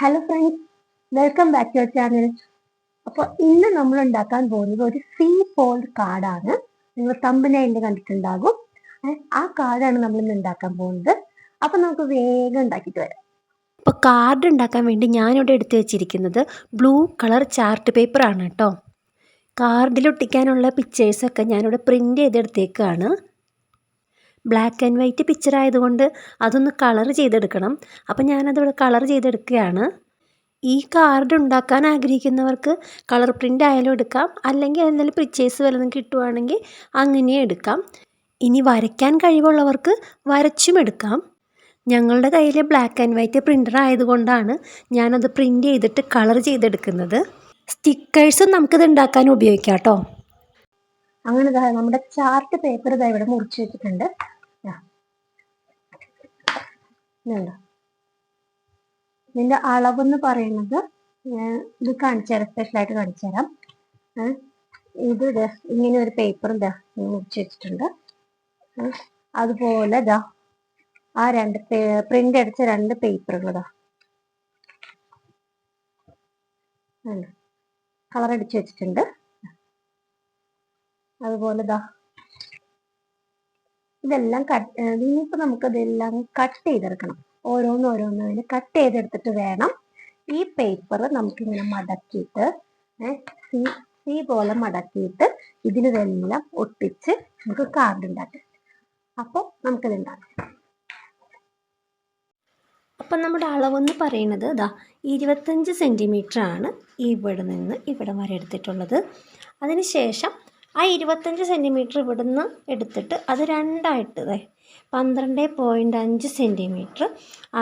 Hello friends welcome back to your channel അപ്പോൾ ഇന്ന് നമ്മൾ ഉണ്ടാക്കാൻ പോകുന്നത് ഒരു സീ ഫോൾഡ് കാർഡാണ്. നിങ്ങൾ തമ്പനയിൽ കണ്ടിട്ടുണ്ടാകും. ആ കാർഡാണ് നമ്മൾ ഇന്ന് ഉണ്ടാക്കാൻ പോകുന്നത്. അപ്പോൾ നമുക്ക് വേഗം ഉണ്ടാക്കിയിട്ട് വരാം. അപ്പോൾ കാർഡ് ഉണ്ടാക്കാൻ വേണ്ടി ഞാനിവിടെ എടുത്തു വെച്ചിരിക്കുന്നത് ബ്ലൂ കളർ ചാർട്ട് പേപ്പർ ആണ് കേട്ടോ. കാർഡിൽ ഒട്ടിക്കാനുള്ള പിക്ചേഴ്സൊക്കെ ഞാനിവിടെ പ്രിന്റ് ചെയ്തെടുത്തേക്കാണ്. ബ്ലാക്ക് ആൻഡ് വൈറ്റ് പിക്ചർ ആയതുകൊണ്ട് അതൊന്ന് കളർ ചെയ്തെടുക്കണം. അപ്പം ഞാനതിവിടെ കളർ ചെയ്തെടുക്കുകയാണ്. ഈ കാർഡ് ഉണ്ടാക്കാൻ ആഗ്രഹിക്കുന്നവർക്ക് കളർ പ്രിന്റ് ആയാലും എടുക്കാം. അല്ലെങ്കിൽ എന്തെങ്കിലും പിക്ചേഴ്സ് വല്ലതും കിട്ടുവാണെങ്കിൽ അങ്ങനെ എടുക്കാം. ഇനി വരയ്ക്കാൻ കഴിവുള്ളവർക്ക് വരച്ചും എടുക്കാം. ഞങ്ങളുടെ കയ്യിൽ ബ്ലാക്ക് ആൻഡ് വൈറ്റ് പ്രിന്റർ ആയതുകൊണ്ടാണ് ഞാനത് പ്രിന്റ് ചെയ്തിട്ട് കളർ ചെയ്തെടുക്കുന്നത്. സ്റ്റിക്കേഴ്സും നമുക്കിത് ഉണ്ടാക്കാൻ ഉപയോഗിക്കാം കേട്ടോ. അങ്ങനെ നമ്മുടെ ചാർട്ട് പേപ്പർ ഇതാ ഇവിടെ മുറിച്ച് വെച്ചിട്ടുണ്ട്. ഇതിന്റെ അളവെന്ന് പറയുന്നത് ഇത് കാണിച്ചു തരാം സ്പെഷ്യലായിട്ട് കാണിച്ചു തരാം. ഇത് ഇങ്ങനെ ഒരു പേപ്പർ ഇതാ മുറിച്ച് വെച്ചിട്ടുണ്ട്. അതുപോലെ ഇതാ ആ രണ്ട് പ്രിന്റ് അടിച്ച രണ്ട് പേപ്പറുകൾ ഇതാ കളർ അടിച്ചു വെച്ചിട്ടുണ്ട്. അതുപോലെ ദാ ഇതെല്ലാം കട്ട് ഇനിയിപ്പോ നമുക്ക് ഇതെല്ലാം കട്ട് ചെയ്തെടുക്കണം. ഓരോന്ന് ഓരോന്ന് അതിന് കട്ട് ചെയ്തെടുത്തിട്ട് വേണം ഈ പേപ്പർ നമുക്കിങ്ങനെ മടക്കിയിട്ട് സി സി പോലെ മടക്കിയിട്ട് ഇതിലിതെല്ലാം ഒട്ടിച്ച് നമുക്ക് കാർഡ് ഉണ്ടാക്കാം അപ്പോൾ നമുക്കിത് ഉണ്ടാക്കാം അപ്പം നമ്മുടെ അളവെന്ന് പറയുന്നത് ഇതാ ഇരുപത്തഞ്ച് സെന്റിമീറ്റർ ആണ് ഇവിടെ നിന്ന് ഇവിടെ വരെ എടുത്തിട്ടുള്ളത്. അതിനുശേഷം ആ ഇരുപത്തഞ്ച് സെന്റിമീറ്റർ ഇവിടെ നിന്ന് എടുത്തിട്ട് അത് രണ്ടായിട്ട് ദേ പന്ത്രണ്ട് പോയിന്റ് അഞ്ച് സെന്റിമീറ്റർ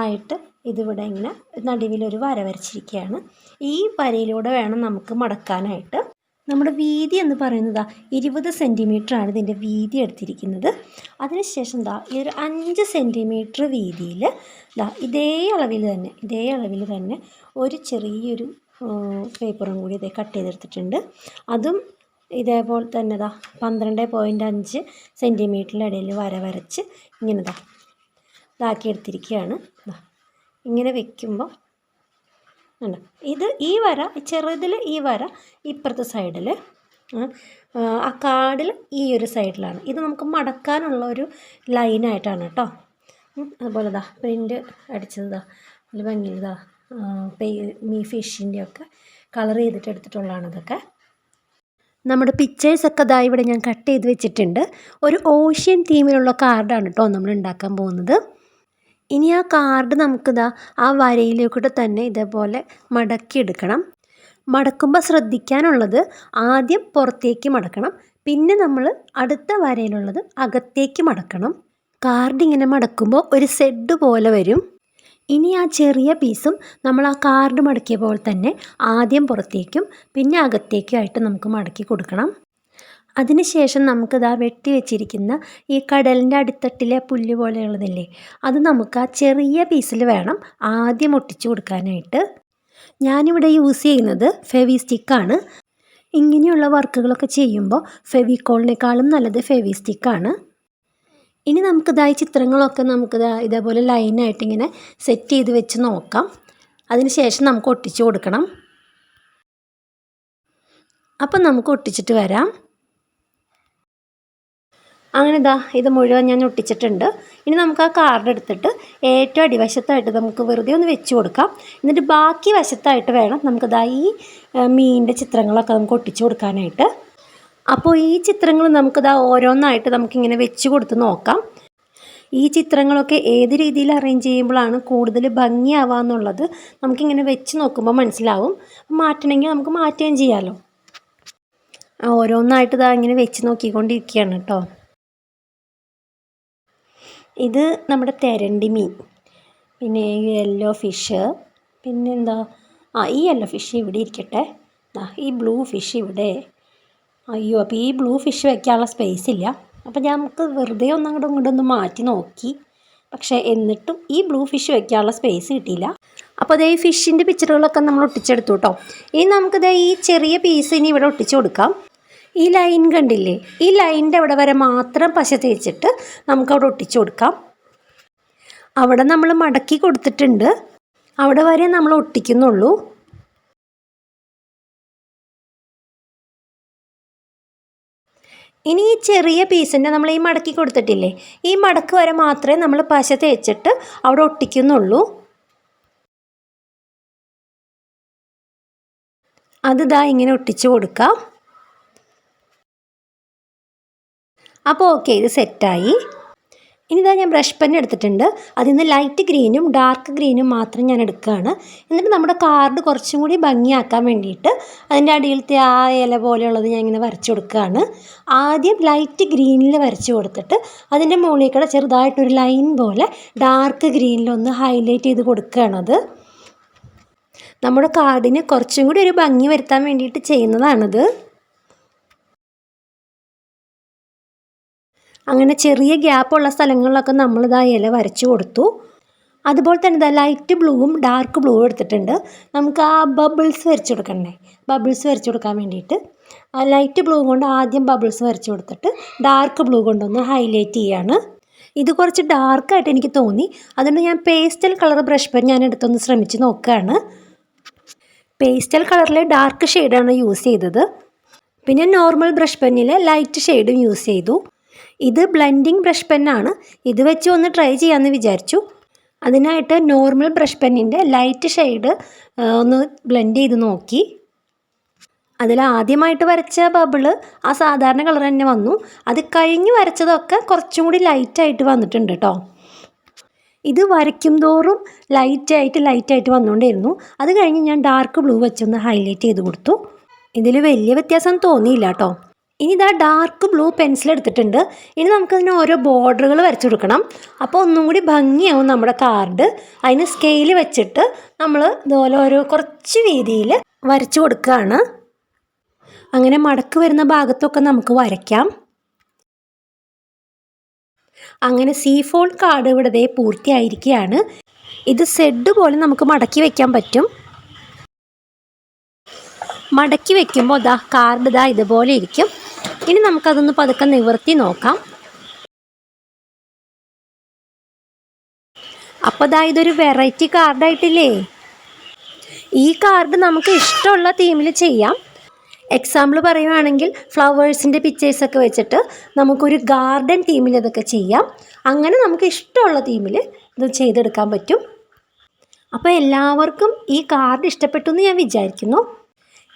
ആയിട്ട് ഇതിവിടെ ഇങ്ങനെ നടുവിലൊരു വര വരച്ചിരിക്കുകയാണ്. ഈ വരയിലൂടെ വേണം നമുക്ക് മടക്കാനായിട്ട്. നമ്മുടെ വീതി എന്ന് പറയുന്നത് ഇരുപത് ആണ് ഇതിന്റെ വീതി എടുത്തിരിക്കുന്നത്. അതിനുശേഷം ദാ ഈ ഒരു അഞ്ച് സെന്റിമീറ്റർ വീതിയിൽ ദാ ഇതേ അളവിൽ തന്നെ ഇതേ അളവിൽ തന്നെ ഒരു ചെറിയൊരു പേപ്പറും കൂടി ഇതേ കട്ട് ചെയ്തെടുത്തിട്ടുണ്ട്. അതും ഇതേപോലെ തന്നെ ഇതാ പന്ത്രണ്ട് പോയിന്റ് അഞ്ച് സെന്റിമീറ്ററിന്റെ ഇടയിൽ വര വരച്ച് ഇങ്ങനെ ഇതാ ഇതാക്കി എടുത്തിരിക്കുകയാണ് ദാ ഇങ്ങനെ വെക്കുമ്പോൾ ഉണ്ട് ഇത് ഈ വര ചെറുതിൽ ഈ വര ഇപ്പുറത്തെ സൈഡിൽ ആ കാർഡിൽ ഈ ഒരു സൈഡിലാണ് ഇത് നമുക്ക് മടക്കാനുള്ള ഒരു ലൈനായിട്ടാണ് കേട്ടോ. അതുപോലെ ഇതാ പ്രിന്റ് അടിച്ചത് ഇതാ നല്ല ഇതാ മീ ഫിഷിന്റെ ഒക്കെ കളർ ചെയ്തിട്ട് എടുത്തിട്ടുള്ളതാണ് ഇതൊക്കെ. നമ്മുടെ പിക്ചേഴ്സൊക്കെ ദാ ഇവിടെ ഞാൻ കട്ട് ചെയ്ത് വെച്ചിട്ടുണ്ട്. ഒരു ഓഷ്യൻ തീമിലുള്ള കാർഡാണ് കേട്ടോ നമ്മൾ ഉണ്ടാക്കാൻ പോകുന്നത്. ഇനി ആ കാർഡ് നമുക്കിതാ ആ വരയിലേക്കൂടെ തന്നെ ഇതേപോലെ മടക്കിയെടുക്കണം മടക്കുമ്പോൾ ശ്രദ്ധിക്കാനുള്ളത് ആദ്യം പുറത്തേക്ക് മടക്കണം. പിന്നെ നമ്മൾ അടുത്ത വരയിലുള്ളത് അകത്തേക്ക് മടക്കണം. കാർഡ് ഇങ്ങനെ മടക്കുമ്പോൾ ഒരു സെഡ് പോലെ വരും. ഇനി ആ ചെറിയ പീസും നമ്മൾ ആ കാർഡ് മടക്കിയ പോലെ തന്നെ ആദ്യം പുറത്തേക്കും പിന്നെ അകത്തേക്കുമായിട്ട് നമുക്ക് മടക്കി കൊടുക്കണം. അതിനുശേഷം നമുക്കിതാ വെട്ടി വെച്ചിരിക്കുന്ന ഈ കടലിന്റെ അടിത്തട്ടിലെ പുല്ല് പോലെയുള്ളതില്ലേ അത് നമുക്ക് ആ ചെറിയ പീസിൽ വേണം ആദ്യം ഒട്ടിച്ചു കൊടുക്കാനായിട്ട്. ഞാനിവിടെ യൂസ് ചെയ്യുന്നത് ഫെവി സ്റ്റിക്കാണ് ഇങ്ങനെയുള്ള വർക്കുകളൊക്കെ ചെയ്യുമ്പോൾ ഫെവിക്കോളിനേക്കാളും നല്ലത് ഫെവി സ്റ്റിക്കാണ് ഇനി നമുക്കിതാ ഈ ചിത്രങ്ങളൊക്കെ നമുക്കിതാ ഇതേപോലെ ലൈനായിട്ട് ഇങ്ങനെ സെറ്റ് ചെയ്ത് വെച്ച് നോക്കാം. അതിനുശേഷം നമുക്ക് ഒട്ടിച്ചു കൊടുക്കണം. അപ്പം നമുക്ക് ഒട്ടിച്ചിട്ട് വരാം. അങ്ങനെ ഇതാ ഇത് മുഴുവൻ ഞാൻ ഒട്ടിച്ചിട്ടുണ്ട്. ഇനി നമുക്ക് ആ കാർഡ് എടുത്തിട്ട് ഏറ്റവും അടിവശത്തായിട്ട് നമുക്ക് വെറുതെ ഒന്ന് വെച്ച് കൊടുക്കാം. എന്നിട്ട് ബാക്കി വശത്തായിട്ട് വേണം നമുക്കിതാ ഈ മീനിന്റെ ചിത്രങ്ങളൊക്കെ നമുക്ക് ഒട്ടിച്ചു കൊടുക്കാനായിട്ട്. അപ്പോൾ ഈ ചിത്രങ്ങൾ നമുക്കിതാ ഓരോന്നായിട്ട് നമുക്കിങ്ങനെ വെച്ച് കൊടുത്ത് നോക്കാം. ഈ ചിത്രങ്ങളൊക്കെ ഏത് രീതിയിൽ അറേഞ്ച് ചെയ്യുമ്പോഴാണ് കൂടുതൽ ഭംഗിയാവുക എന്നുള്ളത് നമുക്കിങ്ങനെ വെച്ച് നോക്കുമ്പോൾ മനസ്സിലാവും. മാറ്റണമെങ്കിൽ നമുക്ക് മാറ്റുകയും ചെയ്യാമല്ലോ ഓരോന്നായിട്ട് ഇതാ ഇങ്ങനെ വെച്ച് നോക്കിക്കൊണ്ടിരിക്കുകയാണ് കേട്ടോ. ഇത് നമ്മുടെ തെരണ്ടി മീൻ പിന്നെ യെല്ലോ ഫിഷ് പിന്നെന്താ? ആ ഈ യെല്ലോ ഫിഷ് ഇവിടെ ഇരിക്കട്ടെ. ഈ ബ്ലൂ ഫിഷ് ഇവിടെ. അയ്യോ അപ്പോൾ ഈ ബ്ലൂ ഫിഷ് വെക്കാനുള്ള സ്പേസ് ഇല്ല. അപ്പോൾ ഞാൻ നമുക്ക് വെറുതെ ഒന്ന് അങ്ങോട്ടും ഇങ്ങോട്ടും ഒന്ന് മാറ്റി നോക്കി. പക്ഷേ എന്നിട്ടും ഈ ബ്ലൂ ഫിഷ് വെക്കാനുള്ള സ്പേസ് കിട്ടിയില്ല. അപ്പോൾ അതേ ഫിഷിന്റെ പിക്ചറുകളൊക്കെ നമ്മൾ ഒട്ടിച്ചെടുത്തു കേട്ടോ ഇനി നമുക്കിത് ഈ ചെറിയ പീസ് ഇനി ഇവിടെ ഒട്ടിച്ചു കൊടുക്കാം. ഈ ലൈൻ കണ്ടില്ലേ? ഈ ലൈനിന്റെ അവിടെ വരെ മാത്രം പശ തേച്ചിട്ട് നമുക്കവിടെ ഒട്ടിച്ചു കൊടുക്കാം. അവിടെ നമ്മൾ മടക്കി കൊടുത്തിട്ടുണ്ട്. അവിടെ വരെ നമ്മൾ ഒട്ടിക്കുന്നുള്ളൂ. ഇനി ഈ ചെറിയ പീസിന്റെ നമ്മൾ ഈ മടക്കി കൊടുത്തിട്ടില്ലേ ഈ മടക്ക് വരെ മാത്രമേ നമ്മൾ പശ തേച്ചിട്ട് അവിടെ ഒട്ടിക്കുന്നുള്ളൂ. അത് ദാ ഇങ്ങനെ ഒട്ടിച്ച് കൊടുക്കാം. അപ്പോൾ ഓക്കെ ഇത് സെറ്റായി. ഇനി ഇതാ ഞാൻ ബ്രഷ് പെൻ എടുത്തിട്ടുണ്ട്. അതിൽ നിന്ന് ലൈറ്റ് ഗ്രീനും ഡാർക്ക് ഗ്രീനും മാത്രം ഞാൻ എടുക്കുകയാണ്. എന്നിട്ട് നമ്മുടെ കാർഡ് കുറച്ചും കൂടി ഭംഗിയാക്കാൻ വേണ്ടിയിട്ട് അതിന്റെ അടിയിലത്തെ ആ ഇല പോലെയുള്ളത് ഞാൻ ഇങ്ങനെ വരച്ചു കൊടുക്കുകയാണ്. ആദ്യം ലൈറ്റ് ഗ്രീനിൽ വരച്ചു കൊടുത്തിട്ട് അതിന്റെ മുകളിൽ കൂടെ ചെറുതായിട്ടൊരു ലൈൻ പോലെ ഡാർക്ക് ഗ്രീനിലൊന്ന് ഹൈലൈറ്റ് ചെയ്ത് കൊടുക്കുകയാണത് നമ്മുടെ കാർഡിന് കുറച്ചും കൂടി ഒരു ഭംഗി വരുത്താൻ വേണ്ടിയിട്ട് ചെയ്യുന്നതാണിത്. അങ്ങനെ ചെറിയ ഗ്യാപ്പുള്ള സ്ഥലങ്ങളിലൊക്കെ നമ്മളിതാ ഇല വരച്ചു കൊടുത്തു. അതുപോലെ തന്നെ ഇതാ ലൈറ്റ് ബ്ലൂവും ഡാർക്ക് ബ്ലൂവും എടുത്തിട്ടുണ്ട്. നമുക്ക് ആ ബബിൾസ് വരച്ചു കൊടുക്കണ്ടേ? ബബിൾസ് വരച്ചു കൊടുക്കാൻ വേണ്ടിയിട്ട്. ആ ലൈറ്റ് ബ്ലൂ കൊണ്ട് ആദ്യം ബബിൾസ് വരച്ചു കൊടുത്തിട്ട് ഡാർക്ക് ബ്ലൂ കൊണ്ടൊന്ന് ഹൈലൈറ്റ് ചെയ്യാണ്. ഇത് കുറച്ച് ഡാർക്കായിട്ട് എനിക്ക് തോന്നി. അതുകൊണ്ട് ഞാൻ പേസ്റ്റൽ കളർ ബ്രഷ് പെൻ ഞാൻ എടുത്തൊന്ന് ശ്രമിച്ച് നോക്കുകയാണ് പേസ്റ്റൽ കളറിലെ ഡാർക്ക് ഷെയ്ഡാണ് യൂസ് ചെയ്തത്. പിന്നെ നോർമൽ ബ്രഷ് പെന്നിൽ ലൈറ്റ് ഷെയ്ഡും യൂസ് ചെയ്തു. ഇത് ബ്ലെൻഡിങ് ബ്രഷ് പെന്നാണ് ഇത് വെച്ച് ഒന്ന് ട്രൈ ചെയ്യാമെന്ന് വിചാരിച്ചു. അതിനായിട്ട് നോർമൽ ബ്രഷ് പെന്നിന്റെ ലൈറ്റ് ഷെയ്ഡ് ഒന്ന് ബ്ലെൻഡ് ചെയ്ത് നോക്കി. അതിൽ ആദ്യമായിട്ട് വരച്ച ബബിൾ ആ സാധാരണ കളർ തന്നെ വന്നു. അത് കഴിഞ്ഞ് വരച്ചതൊക്കെ കുറച്ചും കൂടി ലൈറ്റായിട്ട് വന്നിട്ടുണ്ട് കേട്ടോ ഇത് വരയ്ക്കും തോറും ലൈറ്റായിട്ട് ലൈറ്റായിട്ട് വന്നുകൊണ്ടിരുന്നു അത് കഴിഞ്ഞ് ഞാൻ ഡാർക്ക് ബ്ലൂ വെച്ചൊന്ന് ഹൈലൈറ്റ് ചെയ്ത് കൊടുത്തു. ഇതിൽ വലിയ വ്യത്യാസം തോന്നിയില്ല കേട്ടോ ഇനി ഇതാ ഡാർക്ക് ബ്ലൂ പെൻസിൽ എടുത്തിട്ടുണ്ട്. ഇനി നമുക്കതിന് ഓരോ ബോർഡറുകൾ വരച്ചു കൊടുക്കണം. അപ്പോൾ ഒന്നും കൂടി ഭംഗിയാവും നമ്മുടെ കാർഡ് അതിന് സ്കെയിൽ വെച്ചിട്ട് നമ്മൾ ഇതുപോലെ ഓരോ കുറച്ച് വീതിയിൽ വരച്ചു കൊടുക്കുകയാണ്. അങ്ങനെ മടക്ക് വരുന്ന ഭാഗത്തൊക്കെ നമുക്ക് വരയ്ക്കാം. അങ്ങനെ സീ ഫോൾ കാർഡ് ഇവിടെ പൂർത്തിയായിരിക്കുകയാണ്. ഇത് സെഡ് പോലെ നമുക്ക് മടക്കി വയ്ക്കാൻ പറ്റും. മടക്കി വെക്കുമ്പോൾ ദാ കാർഡ് ദാ ഇതുപോലെ ഇരിക്കും. ഇനി നമുക്കതൊന്ന് പതുക്കെ നിവർത്തി നോക്കാം. അപ്പോൾ ദാ ഇതൊരു വെറൈറ്റി കാർഡായിട്ടില്ലേ ഈ കാർഡ് നമുക്ക് ഇഷ്ടമുള്ള തീമിൽ ചെയ്യാം. എക്സാമ്പിൾ പറയുവാണെങ്കിൽ ഫ്ലവേഴ്സിന്റെ പിക്ചേഴ്സൊക്കെ വെച്ചിട്ട് നമുക്കൊരു ഗാർഡൻ തീമിൽ ഇതൊക്കെ ചെയ്യാം. അങ്ങനെ നമുക്ക് ഇഷ്ടമുള്ള തീമിൽ ഇത് ചെയ്തെടുക്കാൻ പറ്റും. അപ്പോൾ എല്ലാവർക്കും ഈ കാർഡ് ഇഷ്ടപ്പെട്ടു എന്ന് ഞാൻ വിചാരിക്കുന്നു.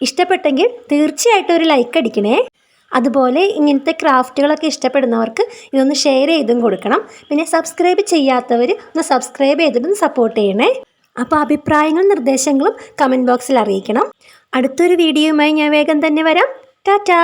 ഇഷ്ടപ്പെട്ടെങ്കിൽ തീർച്ചയായിട്ടും ഒരു ലൈക്ക് അടിക്കണേ. അതുപോലെ ഇങ്ങനത്തെ ക്രാഫ്റ്റുകളൊക്കെ ഇഷ്ടപ്പെടുന്നവർക്ക് ഇതൊന്ന് ഷെയർ ചെയ്തും കൊടുക്കണം. പിന്നെ സബ്സ്ക്രൈബ് ചെയ്യാത്തവർ ഒന്ന് സബ്സ്ക്രൈബ് ചെയ്തിട്ടൊന്ന് സപ്പോർട്ട് ചെയ്യണേ. അപ്പോൾ അഭിപ്രായങ്ങളും നിർദ്ദേശങ്ങളും കമന്റ് ബോക്സിൽ അറിയിക്കണം. അടുത്തൊരു വീഡിയോയുമായി ഞാൻ വേഗം തന്നെ വരാം. ടാറ്റാ!